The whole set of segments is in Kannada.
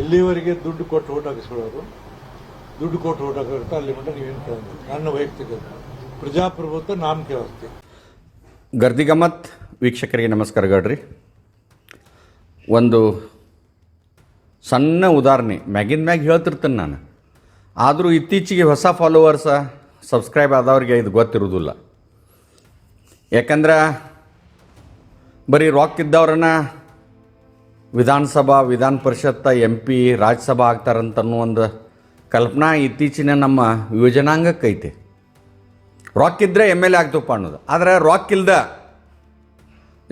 ಎಲ್ಲಿವರೆಗೆ ದುಡ್ಡು ಕೊಟ್ಟು ಓಟ್ ಹಾಕಿಸ್ಕೊಳ್ಳೋರು? ದುಡ್ಡು ಕೊಟ್ಟು ಓಟ್ ಹಾಕಿರುತ್ತೆ ಅಲ್ಲಿ ಮಟ್ಟ ನೀವೇನು ಕೇಳೋದು ನನ್ನ ವೈಯಕ್ತಿಕ ಪ್ರಜಾಪ್ರಭುತ್ವ ನಾಮ ವ್ಯವಸ್ಥೆ ಗರ್ದಿಗಮ್ಮತ್ ವೀಕ್ಷಕರಿಗೆ ವೀಕ್ಷಕರಿಗೆ ನಮಸ್ಕಾರಗಳ್ರಿ ಒಂದು ಸಣ್ಣ ಉದಾಹರಣೆ, ಮ್ಯಾಗಿನ ಮ್ಯಾಗ ಹೇಳ್ತಿರ್ತೇನೆ ನಾನು. ಆದರೂ ಇತ್ತೀಚೆಗೆ ಹೊಸ ಫಾಲೋವರ್ಸ ಸಬ್ಸ್ಕ್ರೈಬ್ ಆದವ್ರಿಗೆ ಇದು ಗೊತ್ತಿರೋದಿಲ್ಲ ಯಾಕಂದ್ರೆ ಬರೀ ರಾಕ್ ಇದ್ದವ್ರನ್ನ ವಿಧಾನಸಭಾ ವಿಧಾನ ಪರಿಷತ್ತ ಎಂ ಪಿ ರಾಜ್ಯಸಭಾ ಆಗ್ತಾರಂತ ಅನ್ನೋ ಒಂದು ಕಲ್ಪನಾ ಇತ್ತೀಚಿನ ನಮ್ಮ ಯುವಜನಾಂಗಕ್ಕೈತೆ. ರಾಕ್ ಇದ್ದರೆ ಎಂ ಎಲ್ ಎ ಆಗ್ತಪ್ಪ ಅನ್ನೋದು. ಆದರೆ ರಾಕ್ ಇಲ್ದ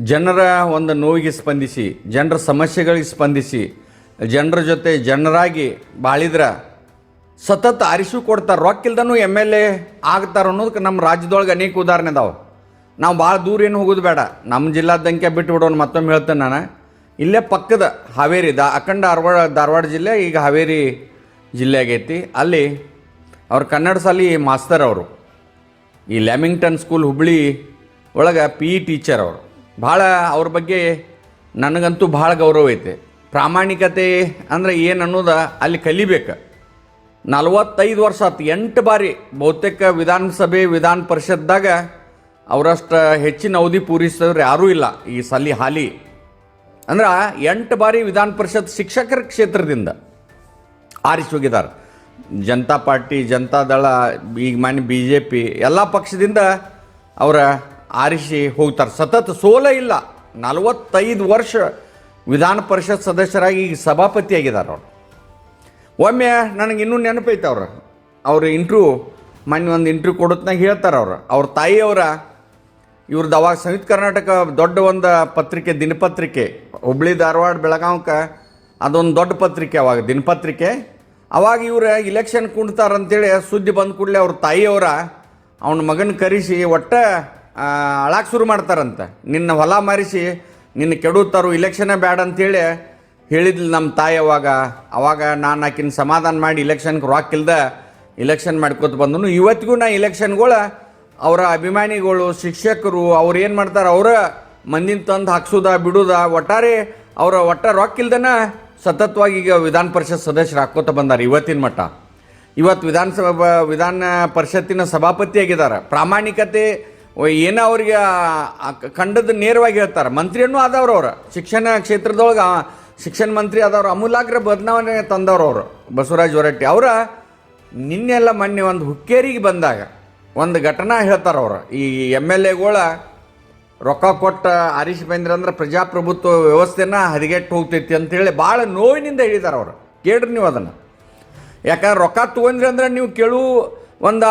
ಜನರ ಒಂದು ನೋವಿಗೆ ಸ್ಪಂದಿಸಿ, ಜನರ ಸಮಸ್ಯೆಗಳಿಗೆ ಸ್ಪಂದಿಸಿ, ಜನರ ಜೊತೆ ಜನರಾಗಿ ಬಾಳಿದ್ರೆ ಸತತ ಅರಿಶು ಕೊಡ್ತಾರೆ. ರಾಕ್ ಇಲ್ದನೂ ಎಂ ಎಲ್ ಎ ಆಗ್ತಾರೆ ಅನ್ನೋದಕ್ಕೆ ನಮ್ಮ ರಾಜ್ಯದೊಳಗೆ ಅನೇಕ ಉದಾಹರಣೆ ಅದಾವೆ. ನಾವು ಭಾಳ ದೂರ ಏನು ಹೋಗೋದು ಬೇಡ. ನಮ್ಮ ಜಿಲ್ಲಾದಂಕೆ ಬಿಟ್ಟು ಬಿಡೋಣ ಮತ್ತೊಮ್ಮೆ ಹೇಳ್ತೇನೆ ನಾನು. ಇಲ್ಲೇ ಪಕ್ಕದ ಹಾವೇರಿ, ದಾ ಅಖಂಡ ಧಾರವಾಡ ಧಾರವಾಡ ಜಿಲ್ಲೆ, ಈಗ ಹಾವೇರಿ ಜಿಲ್ಲೆ ಆಗೈತಿ ಅಲ್ಲಿ ಅವ್ರ ಕನ್ನಡ ಸಾಲಿ ಮಾಸ್ತರ್ ಅವರು, ಈ ಲ್ಯಾಮಿಂಗ್ಟನ್ ಸ್ಕೂಲ್ ಹುಬ್ಳಿ ಒಳಗೆ ಪಿ ಇ ಟೀಚರ್ ಅವರು. ಭಾಳ ಅವ್ರ ಬಗ್ಗೆ ನನಗಂತೂ ಭಾಳ ಗೌರವ ಐತೆ. ಪ್ರಾಮಾಣಿಕತೆ ಅಂದರೆ ಏನು ಅನ್ನೋದು ಅಲ್ಲಿ ಕಲಿಬೇಕು. ನಲವತ್ತೈದು ವರ್ಷ ಆತು, ಎಂಟು ಬಾರಿ ಬಹುತೇಕ ವಿಧಾನಸಭೆ, ವಿಧಾನ ಪರಿಷತ್ದಾಗ ಅವರಷ್ಟು ಹೆಚ್ಚಿನ ಅವಧಿ ಪೂರೈಸಿದವ್ರು ಯಾರೂ ಇಲ್ಲ. ಈ ಸಲಿ ಹಾಲಿ ಅಂದ್ರೆ ಎಂಟು ಬಾರಿ ವಿಧಾನ ಪರಿಷತ್ ಶಿಕ್ಷಕರ ಕ್ಷೇತ್ರದಿಂದ ಆರಿಸಿ ಹೋಗಿದ್ದಾರೆ ಜನತಾ ಪಾರ್ಟಿ ಜನತಾದಳ ಈಗ ಮಾನ್ಯ ಬಿ ಜೆ ಪಿ ಎಲ್ಲ ಪಕ್ಷದಿಂದ ಅವರ ಆರಿಸಿ ಹೋಗ್ತಾರೆ. ಸತತ ಸೋಲ ಇಲ್ಲ. ನಲವತ್ತೈದು ವರ್ಷ ವಿಧಾನ ಪರಿಷತ್ ಸದಸ್ಯರಾಗಿ ಈಗ ಸಭಾಪತಿ ಆಗಿದ್ದಾರೆ ಅವರು. ಒಮ್ಮೆ ನನಗೆ ಇನ್ನೂ ನೆನಪೈತೆ ಅವರು. ಅವ್ರ ಇಂಟ್ರ್ಯೂ ಮೊನ್ನೆ ಒಂದು ಇಂಟ್ರ್ಯೂ ಕೊಡೋತ್ನಾಗ ಹೇಳ್ತಾರೆ ಅವ್ರು. ಅವ್ರ ತಾಯಿಯವರ ಇವ್ರದ್ದು ಅವಾಗ ಸಂಯುಕ್ತ ಕರ್ನಾಟಕ ದೊಡ್ಡ ಒಂದು ಪತ್ರಿಕೆ, ದಿನಪತ್ರಿಕೆ, ಹುಬ್ಳಿ, ಧಾರವಾಡ, ಬೆಳಗಾವ್ಕ, ಅದೊಂದು ದೊಡ್ಡ ಪತ್ರಿಕೆ ಅವಾಗ, ದಿನಪತ್ರಿಕೆ. ಅವಾಗ ಇವ್ರು ಇಲೆಕ್ಷನ್ ಕುಂಡ್ತಾರಂತೇಳಿ ಸುದ್ದಿ ಬಂದ ಕೂಡಲೇ ಅವ್ರ ತಾಯಿಯವರ ಅವನ ಮಗನ ಕರೆಸಿ ಒಟ್ಟ ಅಳಾಕ್ ಶುರು ಮಾಡ್ತಾರಂತ. ನಿನ್ನ ಹೊಲ ಮಾರಿಸಿ, ನಿನ್ನ ಕೆಡುತ್ತಾರು ಇಲೆಕ್ಷನೇ ಬೇಡ ಅಂತೇಳಿ ಹೇಳಿದ್ಲು ನಮ್ಮ ತಾಯಿ ಅವಾಗ. ಅವಾಗ ನಾನು ಆಕಿನ ಸಮಾಧಾನ ಮಾಡಿ ಇಲೆಕ್ಷನ್ಗೆ ರಾಕ್ ಇಲ್ದ ಇಲೆಕ್ಷನ್ ಮಾಡ್ಕೊತ ಬಂದನು. ಇವತ್ತಿಗೂ ನಾ ಇಲೆಕ್ಷನ್ಗಳ ಅವರ ಅಭಿಮಾನಿಗಳು, ಶಿಕ್ಷಕರು, ಅವ್ರು ಏನು ಮಾಡ್ತಾರೆ? ಅವರ ಮಂದಿನ ತಂದು ಹಾಕ್ಸೋದ, ಬಿಡೋದ? ಒಟ್ಟಾರೆ ಅವರ ಒಟ್ಟ ರೊಕ್ಕ ಇಲ್ದನ ಸತತವಾಗಿ ಈಗ ವಿಧಾನ ಪರಿಷತ್ ಸದಸ್ಯರು ಹಾಕ್ಕೋತ ಬಂದಾರೆ ಇವತ್ತಿನ ಮಟ್ಟ. ಇವತ್ತು ವಿಧಾನಸಭಾ, ವಿಧಾನ ಪರಿಷತ್ತಿನ ಸಭಾಪತಿ ಆಗಿದ್ದಾರೆ ಪ್ರಾಮಾಣಿಕತೆ, ಏನು ಏನೋ ಅವ್ರಿಗೆ ಕಂಡದ ನೇರವಾಗಿ ಹೇಳ್ತಾರೆ. ಮಂತ್ರಿಯನ್ನು ಆದವ್ರು ಅವರು. ಶಿಕ್ಷಣ ಕ್ಷೇತ್ರದೊಳಗೆ ಶಿಕ್ಷಣ ಮಂತ್ರಿ ಆದವರು ಅಮೂಲಾಗ್ರ ಬದಲಾವಣೆ ತಂದವ್ರು ಅವರು ಬಸವರಾಜ್ ಹೊರಟ್ಟಿ. ಅವರ ನಿನ್ನೆಲ್ಲ ಮೊನ್ನೆ ಒಂದು ಹುಕ್ಕೇರಿಗೆ ಬಂದಾಗ ಒಂದು ಘಟನಾ ಹೇಳ್ತಾರೆ ಅವರು. ಈ ಎಂ ಎಲ್ ಎಗಳ ರೊಕ್ಕ ಕೊಟ್ಟು ಆರಿಸಿ ಬಂದ್ರಂದ್ರೆ ಪ್ರಜಾಪ್ರಭುತ್ವ ವ್ಯವಸ್ಥೆನ ಹದಗೆಟ್ಟು ಹೋಗ್ತೈತಿ ಅಂತೇಳಿ ಭಾಳ ನೋವಿನಿಂದ ಹೇಳಿದ್ದಾರೆ ಅವರು. ಕೇಳ್ರಿ ನೀವು ಅದನ್ನು. ಯಾಕಂದ್ರೆ ರೊಕ್ಕ ತೊಗೊಂಡ್ರಿ ಅಂದ್ರೆ ನೀವು ಕೇಳು, ಒಂದು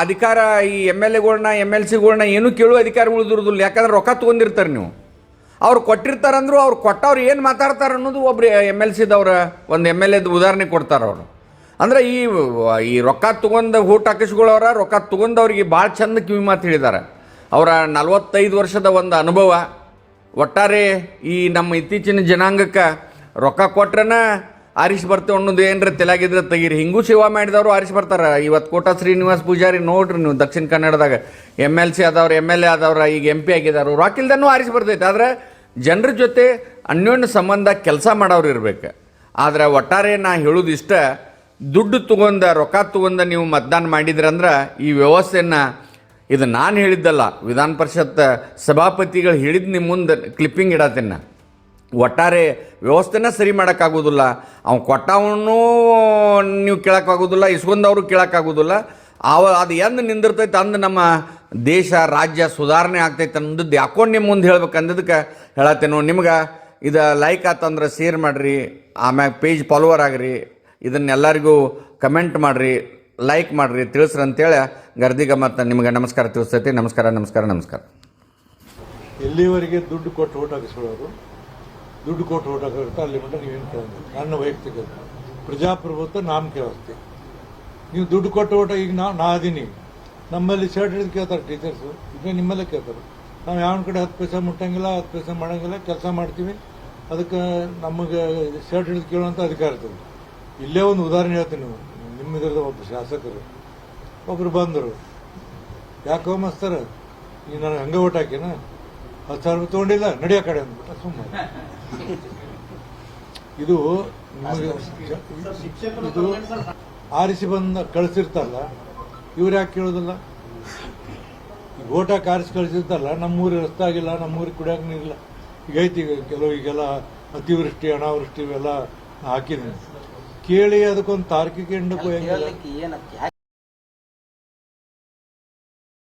ಅಧಿಕಾರ ಈ ಎಂ ಎಲ್ ಎಗಳ್ನ ಎಂ ಎಲ್ ಸಿಗಳ್ನ ಏನೂ ಕೇಳು ಅಧಿಕಾರ ಉಳಿದಿರೋದಿಲ್ಲ ಯಾಕಂದ್ರೆ ರೊಕ್ಕ ತೊಗೊಂಡಿರ್ತಾರೆ ನೀವು. ಅವ್ರು ಕೊಟ್ಟಿರ್ತಾರಂದ್ರು ಅವ್ರು ಕೊಟ್ಟವ್ರು ಏನು ಮಾತಾಡ್ತಾರೆ ಅನ್ನೋದು ಒಬ್ರು ಎಂ ಎಲ್ ಸಿದವ್ರ, ಒಂದು ಎಂ ಎಲ್ ಎದ್ ಉದಾಹರಣೆ ಕೊಡ್ತಾರೆ ಅವರು. ಅಂದ್ರೆ ಈ ಈ ರೊಕ್ಕ ತೊಗೊಂಡು ಊಟ ಹಾಕಿಸ್ಕೊಳ್ಳೋರ, ರೊಕ್ಕ ತೊಗೊಂಡವ್ರಿಗೆ ಭಾಳ ಚಂದ ಕಿವಿ ಮಾತು ಹೇಳಿದ್ದಾರೆ ಅವರ ನಲವತ್ತೈದು ವರ್ಷದ ಒಂದು ಅನುಭವ. ಒಟ್ಟಾರೆ ಈ ನಮ್ಮ ಇತ್ತೀಚಿನ ಜನಾಂಗಕ್ಕೆ ರೊಕ್ಕ ಕೊಟ್ರನ ಆರಿಸಿ ಬರ್ತೇವೆ ಅನ್ನೋದು ಏನರ ತಲೆಯಾಗಿದ್ರೆ ತೆಗೀರಿ. ಹಿಂಗೂ ಸೇವಾ ಮಾಡಿದವರು ಆರಿಸಿ ಬರ್ತಾರೆ. ಇವತ್ತು ಕೋಟ ಶ್ರೀನಿವಾಸ್ ಪೂಜಾರಿ ನೋಡ್ರಿ ನೀವು ದಕ್ಷಿಣ ಕನ್ನಡದಾಗ. ಎಂ ಎಲ್ ಸಿ ಆದವ್ರು ಎಂ ಎಲ್ ಎ ಆದವ್ರು, ಈಗ ಎಂ ಪಿ ಆಗಿದ್ದಾರೆ ರೊಕ್ಕ ಇಲ್ದನೂ ಆರಿಸಿ ಬರ್ತೈತೆ. ಆದರೆ ಜನರ ಜೊತೆ ಅನ್ಯೋನ್ಯ ಸಂಬಂಧ ಕೆಲಸ ಮಾಡೋರು ಇರ್ಬೇಕು. ಆದರೆ ಒಟ್ಟಾರೆ ನಾ ಹೇಳೋದು ಇಷ್ಟ ದುಡ್ಡು ತಗೊಂಡ, ರೊಕ್ಕ ತಗೊಂಡ ನೀವು ಮತದಾನ ಮಾಡಿದ್ರಂದ್ರೆ ಈ ವ್ಯವಸ್ಥೆಯನ್ನು ಇದು ನಾನು ಹೇಳಿದ್ದಲ್ಲ, ವಿಧಾನ ಪರಿಷತ್ ಸಭಾಪತಿಗಳು ಹೇಳಿದ ನಿಮ್ಮ ಮುಂದೆ ಕ್ಲಿಪ್ಪಿಂಗ್ ಇಡತ್ತೇನೆ. ಒಟ್ಟಾರೆ ವ್ಯವಸ್ಥೆನ ಸರಿ ಮಾಡೋಕ್ಕಾಗೋದಿಲ್ಲ. ಅವ್ನು ಕೊಟ್ಟವನು ನೀವು ಕೇಳೋಕ್ಕಾಗೋದಿಲ್ಲ ಇಸ್ಕೊಂಡವರು ಕೇಳೋಕ್ಕಾಗೋದಿಲ್ಲ. ಅವ ಅದು ಎಂದು ನಿಂದಿರ್ತೈತೆ ಅಂದು ನಮ್ಮ ದೇಶ, ರಾಜ್ಯ ಸುಧಾರಣೆ ಆಗ್ತೈತೆ ಅನ್ನೋದು ಯಾಕೋ ನಿಮ್ಮ ಮುಂದೆ ಹೇಳ್ಬೇಕು ಅಂದಿದ್ದಕ್ಕೆ ಹೇಳತ್ತೇನೋ ನಿಮ್ಗೆ ಇದು ಲೈಕ್ ಆತಂದ್ರೆ ಶೇರ್ ಮಾಡಿರಿ, ಆಮ್ಯಾಗ ಪೇಜ್ ಫಾಲೋವರ್ ಆಗ್ರಿ. ಇದನ್ನೆಲ್ಲರಿಗೂ ಕಮೆಂಟ್ ಮಾಡಿರಿ ಲೈಕ್ ಮಾಡಿರಿ, ತಿಳಿಸ್ರಿ ಅಂತೇಳಿ ಗರ್ದಿಗ ಮತ್ತು ನಿಮಗೆ ನಮಸ್ಕಾರ ತಿಳಿಸ್ತೈತಿ. ನಮಸ್ಕಾರ ನಮಸ್ಕಾರ ನಮಸ್ಕಾರ. ಎಲ್ಲಿವರೆಗೆ ದುಡ್ಡು ಕೊಟ್ಟು ಓಟ್ ಹಾಕಿಸ್ಕೊಳ್ಳೋರು? ದುಡ್ಡು ಕೊಟ್ಟು ಓಟ್ ಹಾಕಿರ್ತಾರೆ ಅಲ್ಲಿ ಮಟ್ಟ ನೀವೇನು ಕೇಳೋದು? ನನ್ನ ವೈಯಕ್ತಿಕ ಪ್ರಜಾಪ್ರಭುತ್ವ ನಾಮ ಕೇಳಿಸ್ತೀವಿ ನೀವು ದುಡ್ಡು ಕೊಟ್ಟು ಓಟ ಈಗ ನಾ ನಾ ಅದೀನಿ. ನಮ್ಮಲ್ಲಿ ಶರ್ಟ್ ಹಿಡಿದು ಕೇಳ್ತಾರೆ ಟೀಚರ್ಸು. ಈಗ ನಿಮ್ಮಲ್ಲೇ ಕೇಳ್ತಾರೆ. ನಾವು ಯಾವ ಕಡೆ ಹತ್ತು ಪೈಸೆ ಮುಟ್ಟಂಗಿಲ್ಲ, ಹತ್ತು ಪೈಸೆ ಮಾಡೋಂಗಿಲ್ಲ, ಕೆಲಸ ಮಾಡ್ತೀವಿ. ಅದಕ್ಕೆ ನಮಗೆ ಶರ್ಟ್ ಹಿಡಿದು ಕೇಳುವಂಥ ಅಧಿಕಾರ ಇರ್ತದೆ. ಇಲ್ಲೇ ಒಂದು ಉದಾಹರಣೆ ಹೇಳ್ತೀನಿ ನೀವು ನಿಮ್ಮ ಇದ್ರದ ಒಬ್ಬ ಶಾಸಕರು, ಒಬ್ರು ಬಂದರು. ಯಾಕೋ ಮಸ್ತರ ಈ ನಾನು ಹಂಗೆ ಓಟ್ ಹಾಕಿನ? ಹತ್ತು ಸಾವಿರ ರೂಪಾಯಿ ತೊಗೊಂಡಿಲ್ಲ ನಡೆಯೋ ಕಡೆ ಅಂದ್ಬಿಟ್ಟು ಸುಮ್ಮನೆ ಇದು ಇದು ಆರಿಸಿ ಬಂದ, ಕಳಿಸಿರ್ತಾರಲ್ಲ, ಇವ್ರು ಯಾಕೆ ಕೇಳೋದಿಲ್ಲ? ಓಟ್ ಹಾಕಿ ಆರಿಸಿ ಕಳಿಸಿರ್ತಾರಲ್ಲ, ನಮ್ಮೂರಿಗೆ ರಸ್ತೆ ಆಗಿಲ್ಲ, ನಮ್ಮೂರಿಗೆ ಕುಡಿಯೋಕೆ ನೀರಿಲ್ಲ. ಈಗ ಐತಿ, ಈಗ ಕೆಲವು, ಈಗೆಲ್ಲ ಅತಿವೃಷ್ಟಿ, ಅನಾವೃಷ್ಟಿ ಇವೆಲ್ಲ ಹಾಕಿದ್ವಿ ಕೇಳಿ ಅದಕ್ಕೊಂದು ತಾರ್ಕಿಕ ಎಂಡಕ್ಕೂ ಹೆಂಗಿಲ್ಲ